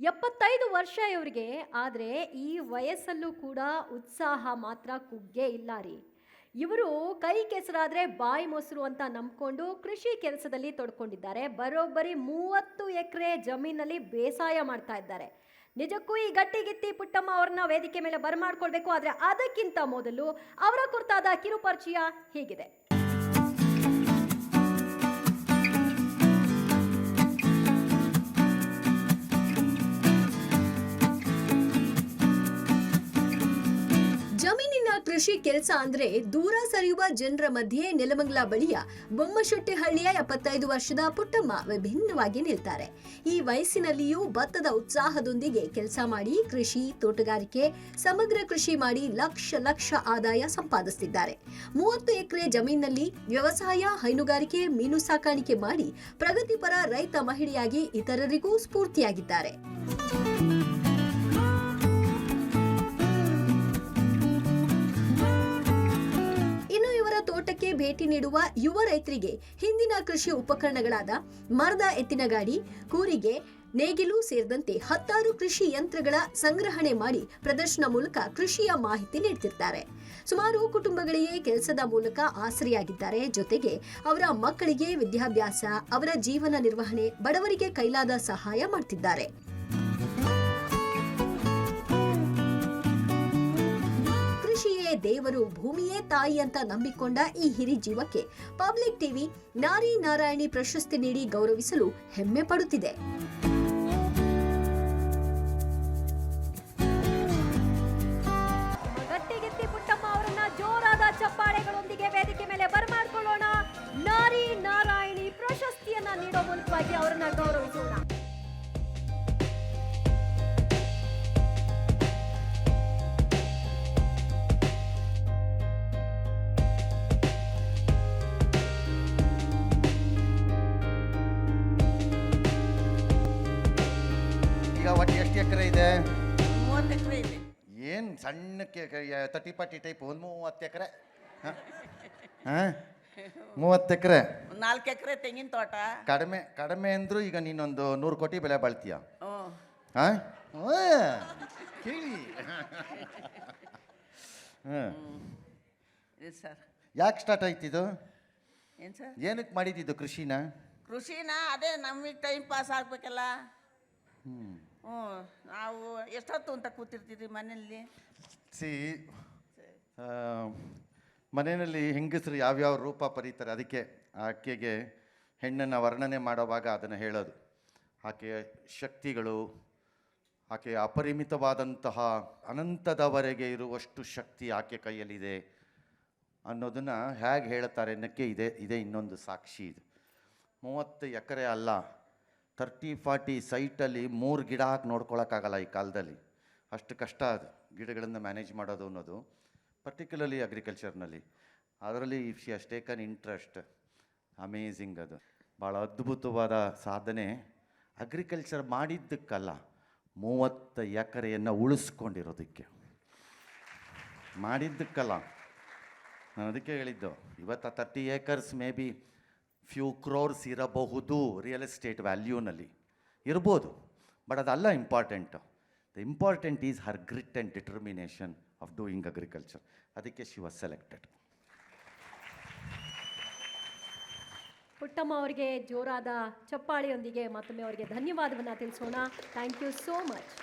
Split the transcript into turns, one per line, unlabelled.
ಎಪ್ಪತ್ತೈದು ವರ್ಷ ಇವರಿಗೆ ಆದರೆ ಈ ವಯಸ್ಸಲ್ಲೂ ಕೂಡ ಉತ್ಸಾಹ ಮಾತ್ರ ಕುಗ್ಗೇ ಇಲ್ಲ ರೀ. ಇವರು ಕೈ ಕೆಸರಾದರೆ ಬಾಯಿ ಮೊಸರು ಅಂತ ನಂಬಿಕೊಂಡು ಕೃಷಿ ಕೆಲಸದಲ್ಲಿ ತೊಡ್ಕೊಂಡಿದ್ದಾರೆ. ಬರೋಬ್ಬರಿ ಮೂವತ್ತು ಎಕರೆ ಜಮೀನಲ್ಲಿ ಬೇಸಾಯ ಮಾಡ್ತಾ ಇದ್ದಾರೆ. ನಿಜಕ್ಕೂ ಈ ಗಟ್ಟಿಗಿತ್ತಿ ಪುಟ್ಟಮ್ಮ ಅವ್ರನ್ನ ವೇದಿಕೆ ಮೇಲೆ ಬರಮಾಡ್ಕೊಳ್ಬೇಕು, ಆದರೆ ಅದಕ್ಕಿಂತ ಮೊದಲು ಅವರ ಕುರಿತಾದ ಕಿರುಪರಿಚಯ ಹೀಗಿದೆ. ಕೃಷಿ ಕೆಲಸ ಅಂದ್ರೆ ದೂರ ಸರಿಯುವ ಜನರ ಮಧ್ಯೆ ನೆಲಮಂಗ್ಲ ಬಳಿಯ ಬೊಮ್ಮಶೆಟ್ಟಿಹಳ್ಳಿಯ ಎಪ್ಪತ್ತೈದು ವರ್ಷದ ಪುಟ್ಟಮ್ಮ ವಿಭಿನ್ನವಾಗಿ ನಿಲ್ತಾರೆ. ಈ ವಯಸ್ಸಿನಲ್ಲಿಯೂ ಭತ್ತದ ಉತ್ಸಾಹದೊಂದಿಗೆ ಕೆಲಸ ಮಾಡಿ ಕೃಷಿ, ತೋಟಗಾರಿಕೆ, ಸಮಗ್ರ ಕೃಷಿ ಮಾಡಿ ಲಕ್ಷ ಲಕ್ಷ ಆದಾಯ ಸಂಪಾದಿಸುತ್ತಿದ್ದಾರೆ ಮೂವತ್ತು ಎಕರೆ ಜಮೀನಿನಲ್ಲಿ ವ್ಯವಸಾಯ, ಹೈನುಗಾರಿಕೆ, ಮೀನು ಸಾಕಾಣಿಕೆ ಮಾಡಿ ಪ್ರಗತಿಪರ ರೈತ ಮಹಿಳೆಯಾಗಿ ಇತರರಿಗೂ ಸ್ಫೂರ್ತಿಯಾಗಿದ್ದಾರೆ. ತೋಟಕ್ಕೆ ಭೇಟಿ ನೀಡುವ ಯುವ ರೈತರಿಗೆ ಹಿಂದಿನ ಕೃಷಿ ಉಪಕರಣಗಳಾದ ಮರದ ಎತ್ತಿನ ಗಾಡಿ, ಕೂರಿಗೆ, ನೇಗಿಲು ಸೇರಿದಂತೆ ಹತ್ತಾರು ಕೃಷಿ ಯಂತ್ರಗಳ ಸಂಗ್ರಹಣೆ ಮಾಡಿ ಪ್ರದರ್ಶನ ಮೂಲಕ ಕೃಷಿಯ ಮಾಹಿತಿ ನೀಡ್ತಿರ್ತಾರೆ. ಸುಮಾರು ಕುಟುಂಬಗಳಿಗೆ ಕೆಲಸದ ಮೂಲಕ ಆಸರೆಯಾಗಿದ್ದಾರೆ. ಜೊತೆಗೆ ಅವರ ಮಕ್ಕಳಿಗೆ ವಿದ್ಯಾಭ್ಯಾಸ, ಅವರ ಜೀವನ ನಿರ್ವಹಣೆ, ಬಡವರಿಗೆ ಕೈಲಾದ ಸಹಾಯ ಮಾಡ್ತಿದ್ದಾರೆ. ದೇವರು ಭೂಮಿಯೇ ತಾಯಿ ಅಂತ ನಂಬಿಕೊಂಡ ಈ ಹಿರಿ ಜೀವಕ್ಕೆ ಪಬ್ಲಿಕ್ ಟಿವಿ ನಾರಿ ನಾರಾಯಣಿ ಪ್ರಶಸ್ತಿ ನೀಡಿ ಗೌರವಿಸಲು ಹೆಮ್ಮೆ ಪಡುತ್ತಿದೆ. ಜೋರಾದ ಚಪ್ಪಾಳೆಗಳೊಂದಿಗೆ ವೇದಿಕೆ ಮೇಲೆ ಬರಮಾಡ್ಕೊಳ್ಳೋಣ. ನಾರಿ ನಾರಾಯಣಿ ಪ್ರಶಸ್ತಿಯನ್ನ ನೀಡೋ ಮೂಲಕವಾಗಿ ಅವರನ್ನ ಗೌರವಿಸೋಣ
ಎಷ್ಟು ಎಕರೆ ಇದೆ.
ಮೂವತ್ತು ಎಕರೆ ಇದೆ.
ಏನು ಸಣ್ಣ ತಟಿ ಪಟ್ಟಿ ಟೈಪ್ ಒಂದು ಮೂವತ್ತು ಎಕರೆ? ಹಾಂ? ಮೂವತ್ತು ಎಕರೆ?
ನಾಲ್ಕು ಎಕರೆ ತೆಂಗಿನ ತೋಟ.
ಕಡಿಮೆ ಕಡಿಮೆ ಅಂದರೂ ಈಗ ನೀನೊಂದು ನೂರು ಕೋಟಿ ಬೆಲೆ ಬಾಳ್ತೀಯ? ಹಾಂ? ಕೇಳಿ.
ಸರ್?
ಯಾಕೆ ಸ್ಟಾರ್ಟ್ ಆಯ್ತಿದು
ಏನು ಸರ್?
ಏನಕ್ಕೆ ಮಾಡಿದ್ದು ಕೃಷಿನ?
ಕೃಷಿನ ಅದೇ ನಮಗೆ ಟೈಮ್ ಪಾಸ್ ಆಗ್ಬೇಕಲ್ಲ. ಹ್ಞೂ ನಾವು ಎಷ್ಟೊತ್ತು ಅಂತ ಕೂತಿರ್ತೀರಿ ಮನೆಯಲ್ಲಿ?
ಸಿ ಮನೆಯಲ್ಲಿ ಹೆಂಗಸರು ಯಾವ್ಯಾವ ರೂಪ ಪರೀತಾರೆ ಅದಕ್ಕೆ ಆಕೆಗೆ ಹೆಣ್ಣನ್ನು ವರ್ಣನೆ ಮಾಡುವಾಗ ಅದನ್ನು ಹೇಳೋದು. ಆಕೆಯ ಶಕ್ತಿಗಳು, ಆಕೆಯ ಅಪರಿಮಿತವಾದಂತಹ ಅನಂತದವರೆಗೆ ಇರುವಷ್ಟು ಶಕ್ತಿ ಆಕೆ ಕೈಯಲ್ಲಿದೆ ಅನ್ನೋದನ್ನು ಹೇಗೆ ಹೇಳ್ತಾರೆ ಅನ್ನೋಕ್ಕೆ ಇದೆ ಇದೆ ಇನ್ನೊಂದು ಸಾಕ್ಷಿ ಇದು. ಮೂವತ್ತು ಎಕರೆ ಅಲ್ಲ ತರ್ಟಿ ಫಾರ್ಟಿ ಸೈಟಲ್ಲಿ ಮೂರು ಗಿಡ ಹಾಕಿ ನೋಡ್ಕೊಳ್ಳೋಕ್ಕಾಗಲ್ಲ ಈ ಕಾಲದಲ್ಲಿ. ಅಷ್ಟು ಕಷ್ಟ ಅದು ಗಿಡಗಳನ್ನು ಮ್ಯಾನೇಜ್ ಮಾಡೋದು ಅನ್ನೋದು ಪರ್ಟಿಕ್ಯುಲರ್ಲಿ ಅಗ್ರಿಕಲ್ಚರ್ನಲ್ಲಿ ಅದರಲ್ಲಿ if she has taken interest amazing ಅದು. ಭಾಳ ಅದ್ಭುತವಾದ ಸಾಧನೆ. ಅಗ್ರಿಕಲ್ಚರ್ ಮಾಡಿದ್ದಕ್ಕಲ್ಲ, ಮೂವತ್ತು ಎಕರೆಯನ್ನು ಉಳಿಸ್ಕೊಂಡಿರೋದಕ್ಕೆ. ಮಾಡಿದ್ದಕ್ಕಲ್ಲ. ನಾನು ಅದಕ್ಕೆ ಹೇಳಿದ್ದು, ಇವತ್ತು thirty acres may be few crores ಇರಬಹುದು ರಿಯಲ್ ಎಸ್ಟೇಟ್ ವ್ಯಾಲ್ಯೂನಲ್ಲಿ ಇರ್ಬೋದು ಬಟ್ ಅದಲ್ಲ important the important is her grit and determination of doing agriculture ಅದಕ್ಕೆ ಶಿ ವಾಸ್ ಸೆಲೆಕ್ಟೆಡ್
ಪುಟ್ಟಮ್ಮ ಅವರಿಗೆ ಜೋರಾದ ಚಪ್ಪಾಳಿಯೊಂದಿಗೆ ಮತ್ತೊಮ್ಮೆ ಅವರಿಗೆ ಧನ್ಯವಾದವನ್ನು ತಿಳಿಸೋಣ. Thank you so much